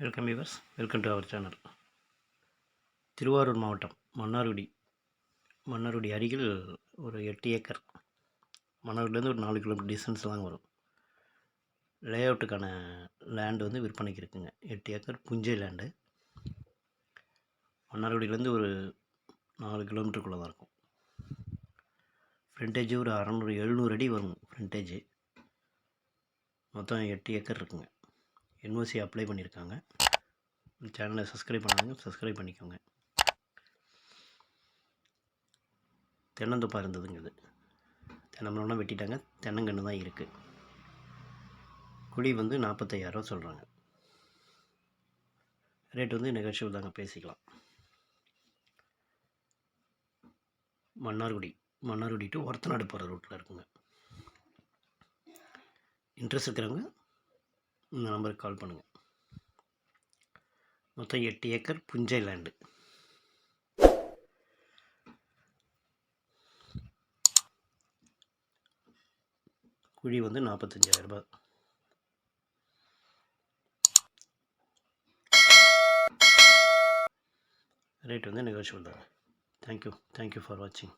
Welcome viewers welcome to our channel Tiruvarur மாவட்டம் மன்னார்குடி. மன்னார்குடி அருகில் ஒரு எட்டு ஏக்கர். மன்னார்குடிலேருந்து ஒரு நாலு கிலோமீட்டர் டிஸ்டன்ஸ்லாம் வரும். லே அவுட்டுக்கான லேண்டு வந்து விற்பனைக்கு இருக்குங்க. எட்டு ஏக்கர் புஞ்சை லேண்டு மன்னார்குடியிலேருந்து ஒரு நாலு கிலோமீட்டருக்குள்ளே தான் இருக்கும். ஃப்ரண்டேஜ் ஒரு அறநூறு எழுநூறு அடி வரும் ஃப்ரண்டேஜ் மொத்தம் எட்டு ஏக்கர் இருக்குங்க. என்ஓசி அப்ளை பண்ணியிருக்காங்க சேனலை சப்ஸ்கிரைப் பண்ணாங்க சப்ஸ்கிரைப் பண்ணிக்கோங்க. தென்னந்தோப்பாக இருந்ததுங்க இது தென்னமரம்லாம் வெட்டிட்டாங்க. தென்னங்கன்று தான் இருக்குது குழி வந்து நாற்பத்தையாயிரரூவா சொல்கிறாங்க ரேட் வந்து நெகோஷியபிள் தாங்க பேசிக்கலாம். மன்னார்குடி. மன்னார்குடி டு ஒரத்தநாடு போகிற ரூட்டில் இருக்குங்க. இன்ட்ரெஸ்ட் இருக்கிறவங்க இந்த நம்பருக்கு கால் பண்ணுங்கள் மொத்தம் எட்டு ஏக்கர் புஞ்சை லேண்டு குழி வந்து நாற்பத்தஞ்சாயிரம் ரூபாய். ரேட் வந்து நெகோஷியபிள் தான் தேங்க்யூ தேங்க்யூ ஃபார் வாட்சிங்